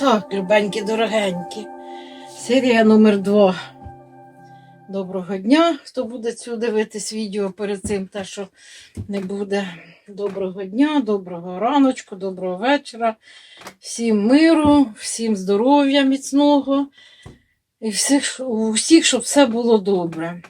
Так, любенькі, дорогенькі. Серія номер 2 Доброго дня. Хто буде цю дивитись відео перед цим, те, що не буде. Доброго дня, доброго раночку, доброго вечора. Всім миру, всім здоров'я міцного. І всіх, у щоб все було добре.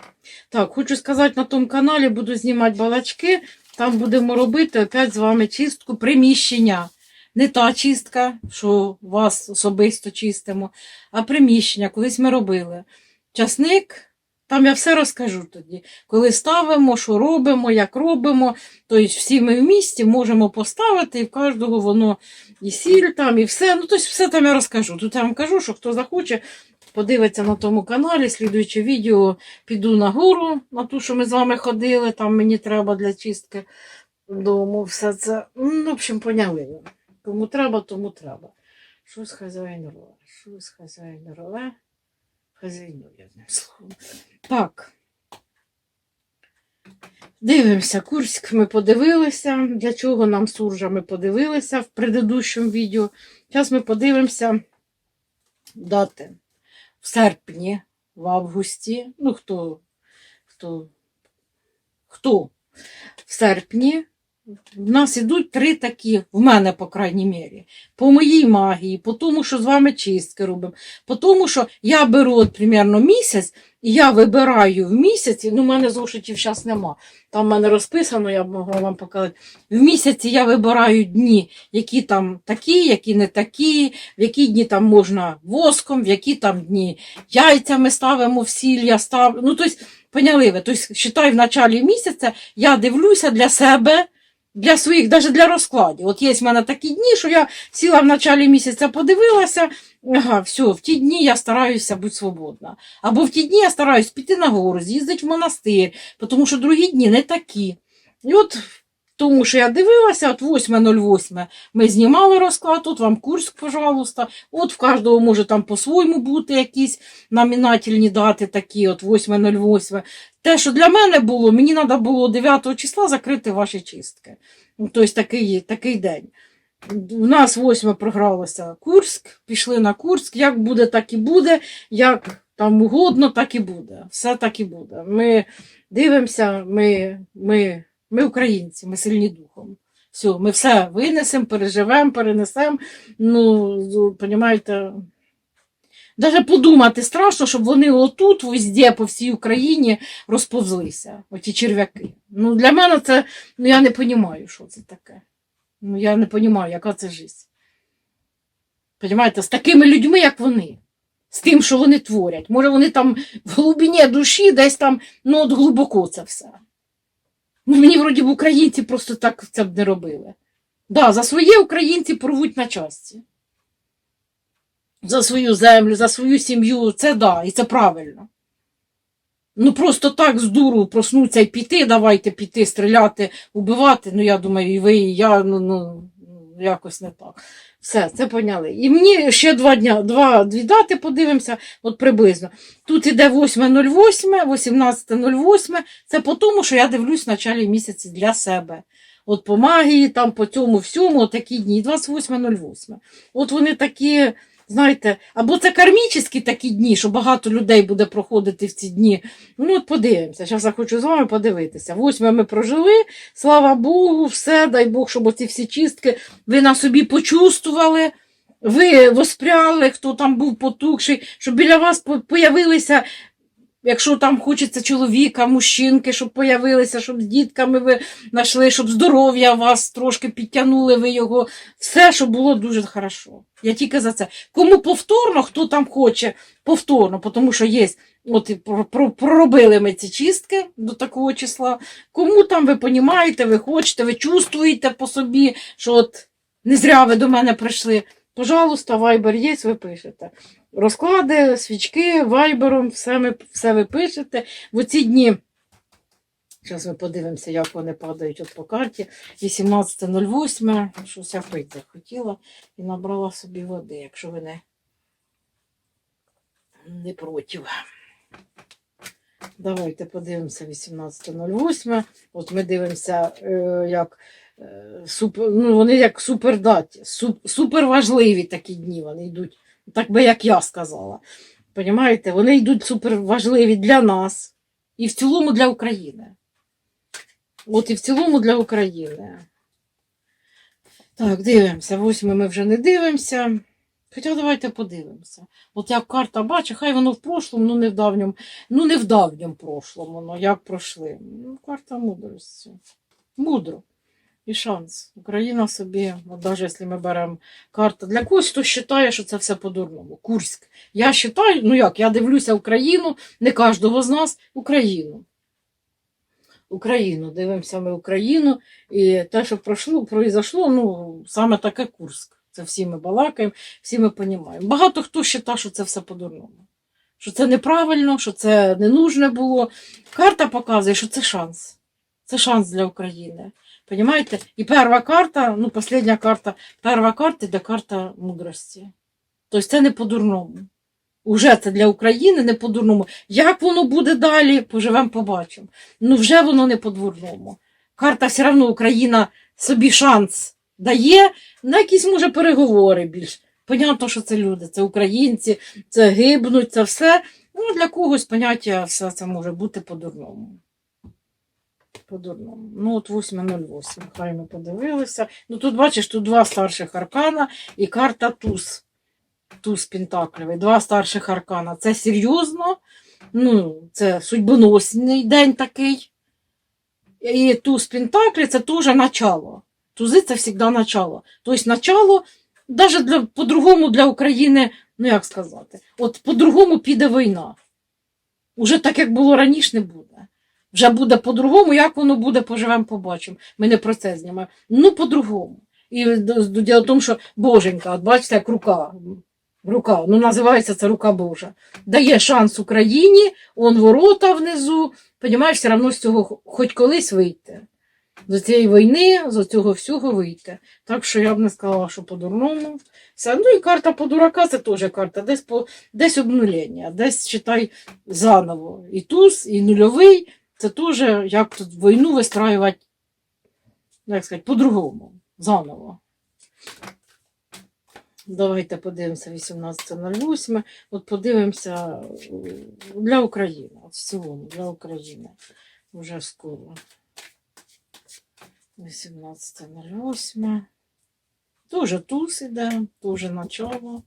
Так, хочу сказати, на тому каналі буду знімати балачки. Там будемо робити опять з вами чистку приміщення. Не та чистка, що вас особисто чистимо, а приміщення. Колись ми робили. Часник, там я все розкажу тоді. Коли ставимо, що робимо, як робимо. Тобто всі ми в місті можемо поставити, і в кожного воно і сіль там, і все. Ну, тобто все там я розкажу. Тут я вам кажу, що хто захоче, подивиться на тому каналі, слідуюче відео піду на гору, на ту, що ми з вами ходили, там мені треба для чистки дому. Все це. Ну, в общем, поняли. Кому треба, тому треба. Щось хазяїн рве, щось хазяїн рве. Хазяйнує одним словом. Так. Дивимося, Курськ ми подивилися. Для чого нам суржа ми подивилися в предыдущому відео. Зараз ми подивимося дати в серпні, в августі. Ну, хто, хто, хто в серпні. В нас ідуть три такі, в мене, по крайній мірі, по моїй магії, по тому, що з вами чистки робимо, по тому, що я беру от, примерно місяць, і я вибираю в місяці, ну, в мене зошитів зараз нема. Там в мене розписано, я б могла вам показати. В місяці я вибираю дні, які там такі, які не такі, в які дні там можна воском, в які там дні яйцями ставимо в сіль, я ставлю. Ну, тобто, поняли ви, тобто, считай, в началі місяця я дивлюся для себе. Для своїх, навіть для розкладів. От є в мене такі дні, що я сіла в началі місяця, подивилася, ага, все, в ті дні я стараюся бути свободна. Або в ті дні я стараюся піти на гору, з'їздити в монастир, тому що другі дні не такі. І от тому, що я дивилася, от 8.08 ми знімали розклад, тут вам Курськ, пожалуйста. От в кожного може там по-своєму бути якісь номінательні дати такі, от 8.08. Те, що для мене було, мені треба було 9 числа закрити ваші чистки. Ну, Тобто такий, такий день. У нас 8 програлося Курськ, пішли на Курськ. Як буде, так і буде. Як там угодно, так і буде. Все так і буде. Ми дивимося, ми, ми, ми українці, ми сильні духом. Все, ми все винесемо, переживемо, перенесемо. Ну, розумієте, Даже подумати страшно, щоб вони отут, везде, по всій Україні розповзлися, оті черв'яки. Ну, для мене це, ну я не розумію, що це таке. Ну, я не розумію, яка це життя. Понімаєте, з такими людьми, як вони, з тим, що вони творять. Може, вони там в глибині душі, десь там, ну, от глибоко це все. Ну, мені, вроді, б, українці просто так це б не робили. Да, за своє українці порвуть на часті за свою землю, за свою сім'ю, це да, і це правильно. Ну просто так з дуру проснуться і піти, давайте піти, стріляти, убивати. Ну, я думаю, і ви, і я, ну, ну якось не так. Все, це поняли. І мені ще два дня, два, дві дати подивимося, от приблизно. Тут іде 8.08, 18.08. Це по тому, що я дивлюсь в началі місяці для себе. От по магії, там по цьому всьому, такі дні, 28.08. От вони такі. Знаєте, або це кармічні такі дні, що багато людей буде проходити в ці дні. Ну, от подивимося. Зараз я хочу з вами подивитися. Восьме ми прожили, слава Богу, все, дай Бог, щоб оці всі чистки ви на собі почувствували, ви воспряли, хто там був потухший, щоб біля вас появилися. Якщо там хочеться чоловіка, мужчинки, щоб появилися, щоб з дітками ви знайшли, щоб здоров'я вас трошки підтягнули, ви його, все, щоб було дуже хорошо. Я тільки за це. Кому повторно, хто там хоче, повторно, тому що є, от проробили ми ці чистки до такого числа. Кому там ви понімаєте, ви хочете, ви чувствуєте по собі, що от не зря ви до мене прийшли. Пожалуйста, вайбер є, ви пишете. Розклади, свічки, вайбером, все, ми, все ви пишете. В оці дні. Зараз ми подивимося, як вони падають от по карті. 18.08. Щось я пити захотіла і набрала собі води, якщо ви не, не проти. Давайте подивимося 18.08. От ми дивимося, е, як е, супер, ну, вони як супердаті, суп, суперважливі такі дні вони йдуть. Так би як я сказала. Понімаєте, вони йдуть суперважливі для нас і в цілому для України. От і в цілому для України. Так, дивимося. Восьме ми вже не дивимося. Хоча давайте подивимося. От як карта бачить, хай воно в прошлому, ну не в давньому, ну не в давньому прошлому, ну як пройшли. Ну, карта мудрості. Мудро. І шанс. Україна собі, от навіть якщо ми беремо карту, для когось хто вважає, що це все по-дурному. Курськ. Я вважаю, ну як, я дивлюся Україну, не кожного з нас, Україну. Україну, дивимося ми Україну, і те, що пройшло, произошло, ну, саме таке Курськ. Це всі ми балакаємо, всі ми розуміємо. Багато хто вважає, що це все по-дурному. Що це неправильно, що це не нужне було. Карта показує, що це шанс. Це шанс для України. Понимаєте? І перша карта, ну, остання карта, перша карта йде карта мудрості. Тобто це не по-дурному. Уже це для України не по-дурному. Як воно буде далі, поживемо, побачимо. Ну вже воно не по-дурному. Карта все одно Україна собі шанс дає на якісь, може, переговори більш. Понятно, що це люди, це українці, це гибнуть, це все. Ну, для когось поняття все це може бути по-дурному. По-дурному. Ну, от 8.08. Хай ми подивилися. Ну тут бачиш, тут два старших аркана і карта туз. Туз Пентаклевий. Два старших аркана. Це серйозно. Ну, це судьбоносний день такий. І туз Пентаклі це теж начало. Тузи це завжди начало. Тобто начало, навіть для, по-другому для України, ну як сказати, от по-другому піде війна. Уже так, як було раніше, не буде. Вже буде по-другому, як воно буде, поживемо, побачимо. Ми не про це знімаємо. Ну, по-другому. І діло в тому, що Боженька, от бачите, як рука. Рука, ну називається це рука Божа. Дає шанс Україні, он ворота внизу, понімаєш, все одно з цього хоч колись вийти. З цієї війни, з цього всього вийти. Так що я б не сказала, що по-дурному. Все. Ну і карта по дурака це теж карта, десь по десь обнулення, десь читай заново. І туз, і нульовий. Це теж як тут війну вистраювати, як сказати, по-другому, заново. Давайте подивимося 18.08. От подивимося для України. В цілому, для України. Вже скоро. 18.08. Тоже туз іде, тоже начало.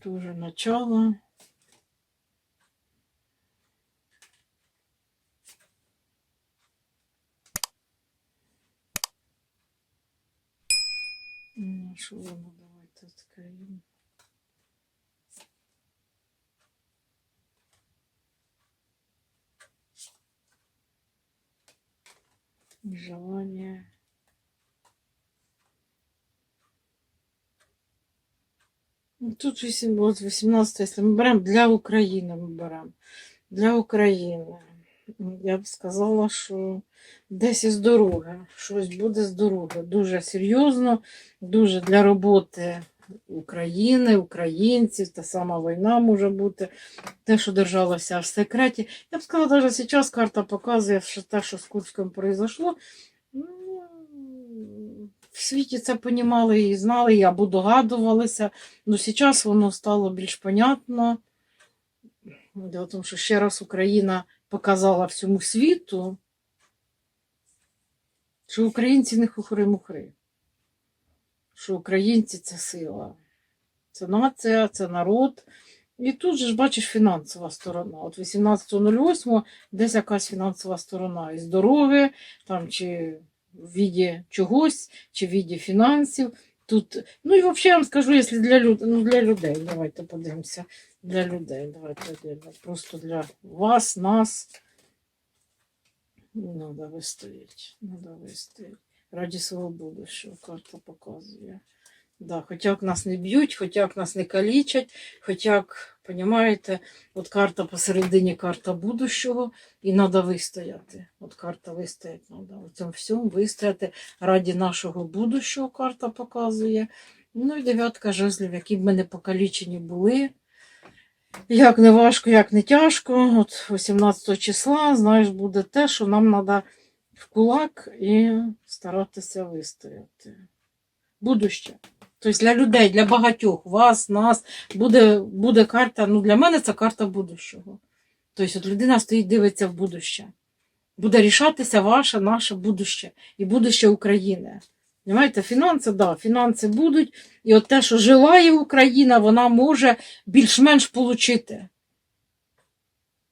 Тоже начало. Ну, що воно, давайте відкриємо. Желание. Ну, Тут 8, от 18, якщо ми беремо для України, ми беремо. Для України. Я б сказала, що десь із дороги. Щось буде з дороги. Дуже серйозно, дуже для роботи України, українців, та сама війна може бути. Те, що держалося в секреті. Я б сказала, навіть зараз карта показує, що те, що з Курськом произошло. ну, В світі це понімали і знали, і або догадувалися. Ну, зараз воно стало більш понятно. Дело в тому, що ще раз Україна показала всьому світу, що українці не хухри-мухри, що українці це сила, це нація, це народ. І тут же ж бачиш фінансова сторона. От 18.08 десь якась фінансова сторона із дороги, там чи в віді чогось, чи в віді фінансів. Тут, ну і взагалі я вам скажу, якщо для, люд... ну, для людей, давайте подивимося. Для людей, давайте для... просто для вас, нас. Надо вистоять, надо вистоять. Раді свого будущого карта показує. Да, хоча як нас не б'ють, хоча як нас не калічать, хоча як, розумієте, от карта посередині карта будущого, і треба вистояти. От карта вистояти треба. У цьому всьому вистояти раді нашого будущого карта показує. Ну і дев'ятка жезлів, які б ми не покалічені були. Як не важко, як не тяжко. От 18 числа, знаєш, буде те, що нам треба в кулак і старатися вистояти. Будуще. Тобто для людей, для багатьох, вас, нас, буде, буде карта. Ну, для мене це карта будущого. Тобто, от людина стоїть, дивиться в будуще. Буде рішатися ваше, наше будуще і будуще України. Понимаєте, фінанси, да, фінанси будуть, і от те, що желає Україна, вона може більш-менш отримати.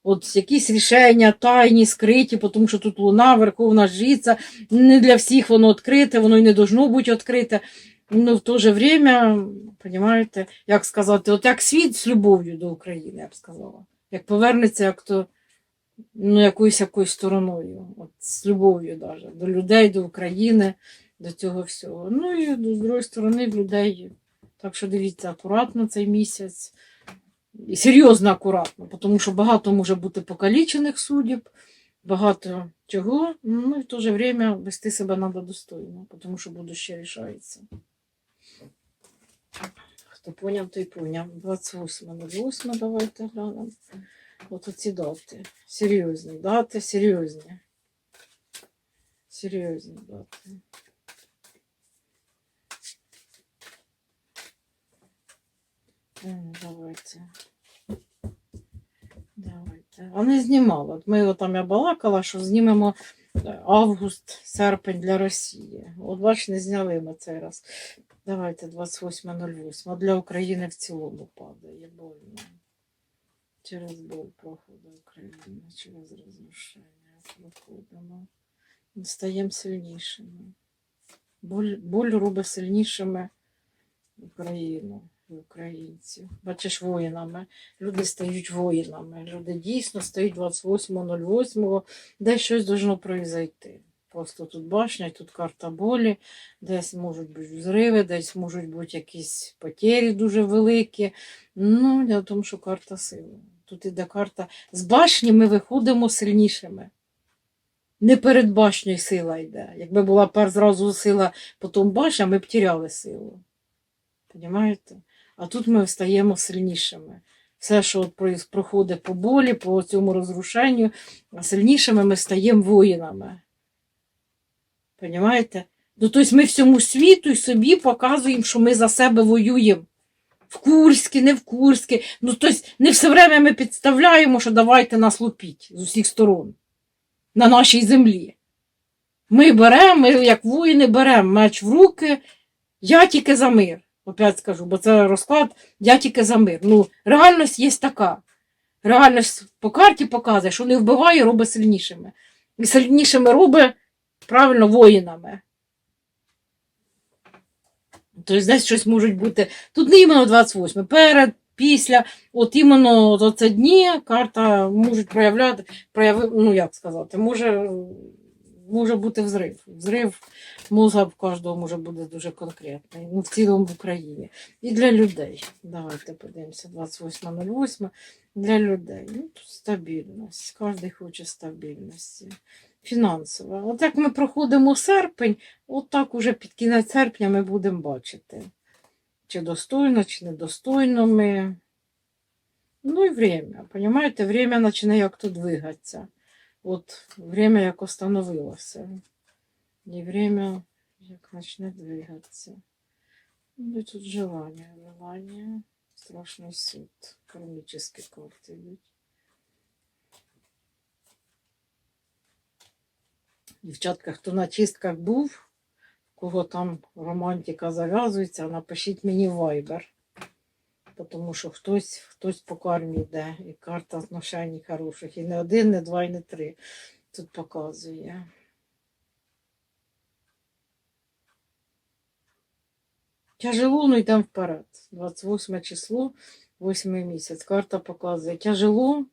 От якісь рішення тайні, скриті, тому що тут луна, верховна жриця, не для всіх воно відкрите, воно і не должно бути відкрите. Ну, в то же время, понимаєте, як сказати, от як світ з любов'ю до України, я б сказала. Як повернеться, як то ну, якоюсь якоюсь стороною, от, з любов'ю даже, до людей, до України, до цього всього. Ну і з другої сторони, в людей. Так що дивіться, акуратно цей місяць. І серйозно акуратно, тому що багато може бути покалічених суддів, багато чого. Ну і в то же время вести себе треба достойно, тому що будуще рішається. Хто поняв, той поняв. 28.08 давайте глянемо. От оці дати. Серйозні дати, серйозні. Серйозні дати. Давайте. Давайте. А не знімала. Ми його там я балакала, що знімемо е, август, серпень для Росії. От бач, не зняли ми цей раз. Давайте 28.08. Для України в цілому падає больно. Через боль проходить Україна, через розрушення проходимо. Ми стаємо сильнішими. Боль, боль робить сильнішими Україну і українців. Бачиш, воїнами. Люди стають воїнами. Люди дійсно стають 28.08, де щось должно произойти. Просто тут башня, тут карта болі, десь можуть бути взриви, десь можуть бути якісь потері дуже великі. Ну, для того, що карта сили. Тут іде карта. З башні ми виходимо сильнішими. Не перед башнею сила йде. Якби була перш зразу сила, потім башня, ми б тіряли силу. Понімаєте? А тут ми стаємо сильнішими. Все, що от проходить по болі, по цьому розрушенню, сильнішими ми стаємо воїнами. Понімаєте? Ну, тобто ми всьому світу і собі показуємо, що ми за себе воюємо. В Курській, не в Курській. Ну, тобто не все время ми підставляємо, що давайте нас лупіть з усіх сторон на нашій землі. Ми беремо, ми як воїни беремо меч в руки, я тільки за мир. Опять скажу, бо це розклад, я тільки за мир. Ну, реальність є така. Реальність по карті показує, що не вбиває, робить сильнішими. І сильнішими робить правильно воїнами. Тобто десь щось можуть бути. Тут не іменно 28, перед, після, от іменно от це дні карта можуть проявляти, прояви, ну як сказати, може, може бути взрив. Взрив мозга в кожного може бути дуже конкретний. Ну, в цілому в Україні. І для людей. Давайте подивимося, 28.08. Для людей. Ну, тут стабільність. Кожен хоче стабільності. Фінансова. От як ми проходимо серпень, от так уже під кінець серпня ми будемо бачити, чи достойно, чи недостойно ми. Ну і время. Понимаєте, время починає як то двигатися. От время як остановилося. І время як почне двигатися. Ну тут желання, желання, страшний суд, кармічні карти йдуть. Дівчатка, хто на чистках був, кого там романтика зав'язується, напишіть мені в Viber. Тому що хтось, хтось по кармі йде, і карта отношень хороших. І не один, не два, і не три. Тут показує. Тяжело, ну йдемо вперед. 28 число, 8 місяць. Карта показує тяжело,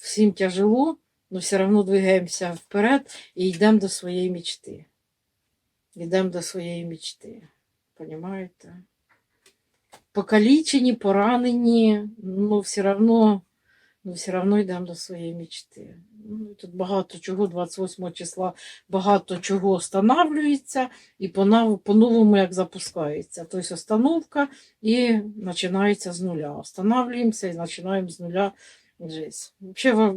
всім тяжело, але все одно двигаємося вперед і йдемо до своєї мечти. Йдемо до своєї мечти. Понимаєте? Покалічені, поранені, ну все одно, ну, все одно йдемо до своєї мечти. Ну, тут багато чого, 28 числа, багато чого встановлюється і по-нов- по-новому як запускається. Тобто остановка і починається з нуля. Останавливаємося і починаємо з нуля життя.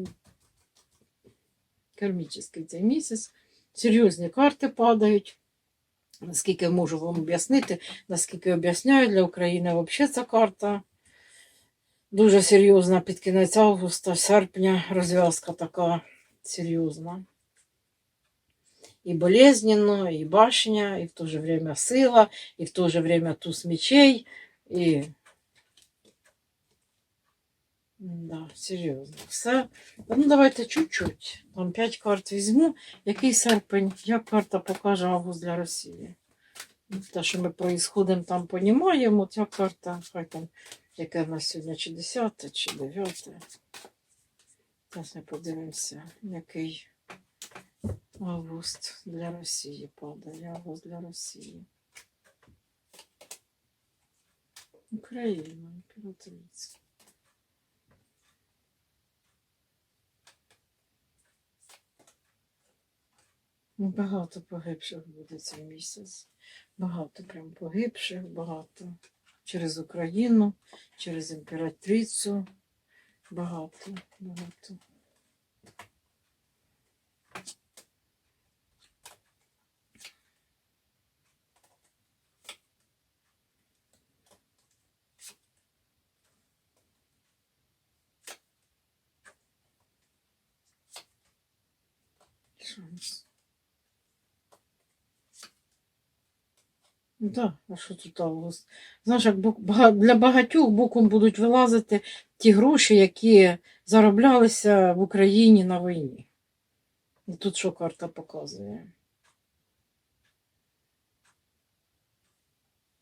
Взагалі, кармічний цей місяць. серйозні карти падають. Наскільки можу вам об'яснити, наскільки об'ясняю для України, взагалі ця карта дуже серйозна під кінець августа, серпня розв'язка така серйозна. І болезненно, і башня, і в то же время сила, і в то же время туз мечей, і Да, серйозно. Все. Ну, давайте чуть-чуть. Там 5 карт візьму. Який серпень, як карта покаже август для Росії? Те, що ми проїсходимо там понімаємо, ця карта, хай там, яке в нас сьогодні, чи 10, чи 9. Зараз ми подивимося, який август для Росії падає. Август для Росії. Україна, імператриця. Багато погибших буде цей місяць. Багато прям погибших, багато. Через Україну, через імператрицю. Багато, багато. Що нас? Ну а що тут август? Знаєш, як для багатьох боком будуть вилазити ті гроші, які зароблялися в Україні на війні. І тут що карта показує?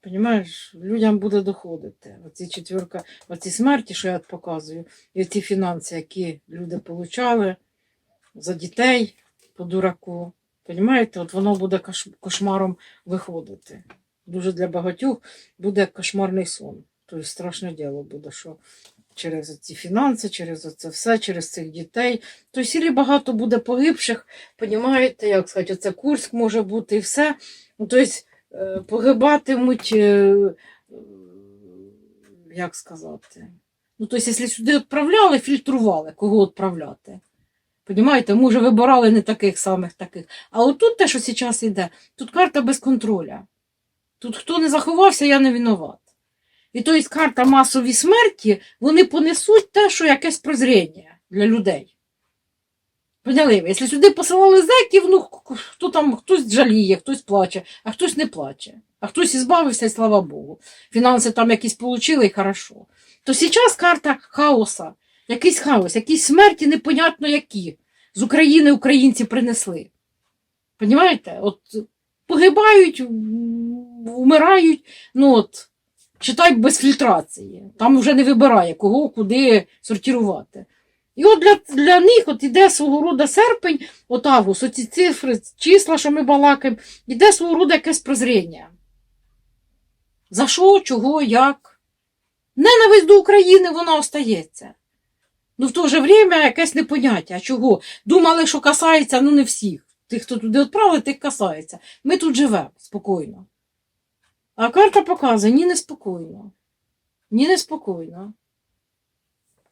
Понімаєш, людям буде доходити. Оці четверка, оці смерті, що я показую, і ці фінанси, які люди получали за дітей по дураку. Понімаєте, от воно буде кош- кошмаром виходити. Дуже для багатьох буде кошмарний сон. Тобто страшне діло буде, що через ці фінанси, через це все, через цих дітей. То сілі багато буде погибших, понімаєте, як сказати, оце Курськ може бути і все. Тобто погибатимуть, е, як сказати. Ну, тобто, якщо сюди відправляли, фільтрували, кого відправляти. Понімаєте, може, вибирали не таких самих таких. А отут те, що зараз йде, тут карта без контроля. Тут хто не заховався, я не винуват. І то тобто карта масові смерті, вони понесуть те, що якесь прозріння для людей. Поняли ви? Якщо сюди посилали зеків, ну хто там, хтось жаліє, хтось плаче, а хтось не плаче. А хтось і збавився, і слава Богу. Фінанси там якісь получили і хорошо. То зараз карта хаоса, якийсь хаос, якісь смерті непонятно які. З України українці принесли. Понімаєте? От погибають, вмирають, ну от, читай без фільтрації. Там вже не вибирає, кого куди сортувати. І от для, для них от іде свого роду серпень, от август, оці цифри, числа, що ми балакаємо, іде свого роду якесь прозріння. За що, чого, як? Ненависть до України вона остається. Ну, в то же время якесь непоняття. Чого? Думали, що касається, ну не всіх. Тих, хто туди відправили, тих касається. Ми тут живемо спокійно. А карта показує, ні неспокійно. Ні неспокійно.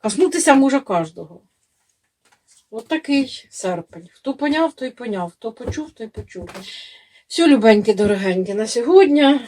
Коснутися може кожного. От такий серпень. Хто поняв, той поняв. Хто почув, той почув. Все, любенькі, дорогенькі, на сьогодні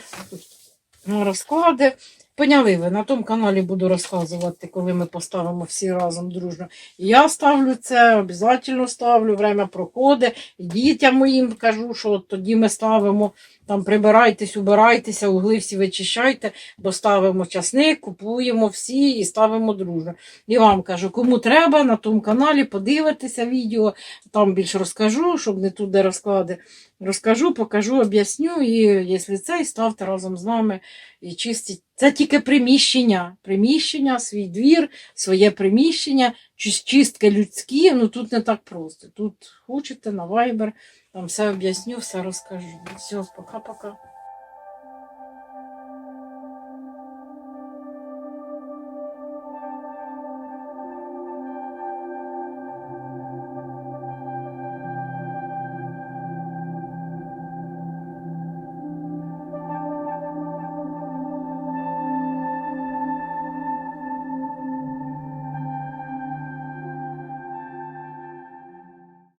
розклади. Поняли ви, на тому каналі буду розказувати, коли ми поставимо всі разом дружно. Я ставлю це, обов'язково ставлю, время проходить. Дітям моїм кажу, що от тоді ми ставимо, там прибирайтесь, убирайтеся, угли всі вичищайте, бо ставимо часник, купуємо всі і ставимо дружно. І вам кажу, кому треба, на тому каналі подивитися відео, там більше розкажу, щоб не туди розклади. Розкажу, покажу, об'ясню, і якщо це, ставте разом з нами і чистіть. Це тільки приміщення. Приміщення, свій двір, своє приміщення, чистки людські, ну тут не так просто. Тут хочете на вайбер, там все об'ясню, все розкажу. Все, пока-пока.